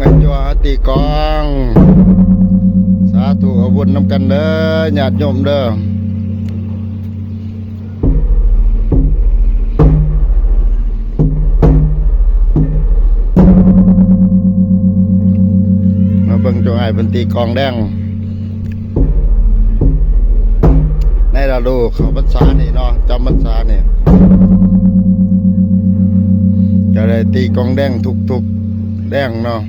ไอ้จัวตีกอง สาธุอาวุธน้ำกันเด้อญาติโยมเด้อมาเบิ่งจงไอ้เป็นตีกองแดงในเราดูเขาพรรษานี่เนาะจำพรรษาเนี่ยจะได้ตีกองแดงทุกๆแดงเนาะ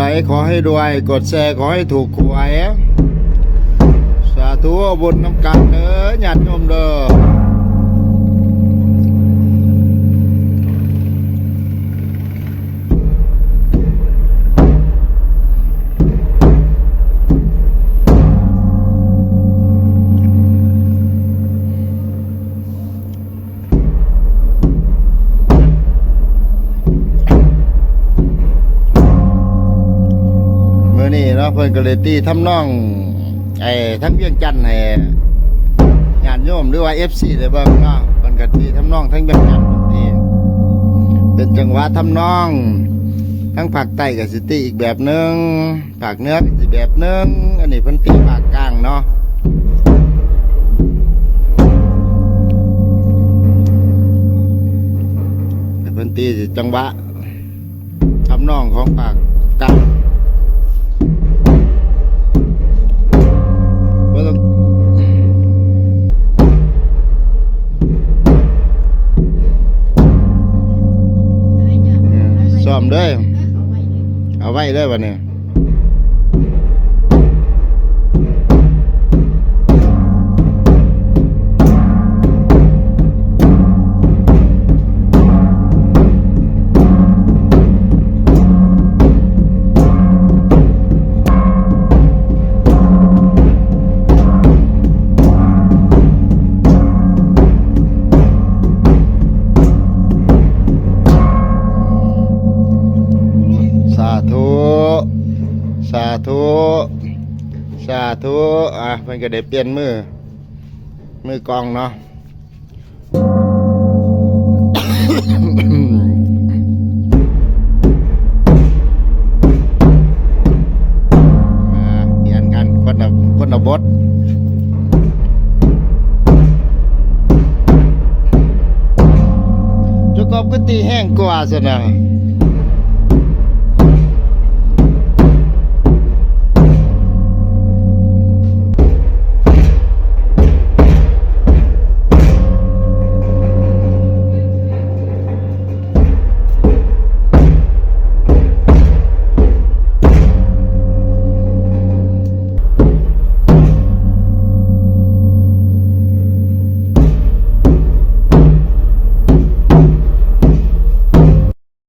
ใดไลขอให้รวย กดแชร์ขอให้ถูกหวยสาธุบุญน้ำกันเด้อหยัดโยมเด้อ อนี้เนาะเพิ่นก็เลยตีทำนองไอ้ทั้งเวียงจันทน์ให้ญาติโยมหรือว่า FC ได้เบิ่งเนาะเพิ่นก็ตีทำนองทั้งเวียงจันทน์นี่เป็นจังหวะทำนองทั้งภาคใต้ก็สิตีอีกแบบนึงภาคเหนือก็สิแบบนึงอันนี้เพิ่นตีภาคกลางเนาะเพิ่นตีจังหวะทำนองของภาคกลาง เด้อเอาไว้เด้อวันนี้ สาธุสาธุอะเพิ่นก็ได้เปลี่ยนมือ มือกองเนาะอ่าเปลี่ยนกันคนละคนละบทจุกบก็ตีแห้งกว่าซะนะ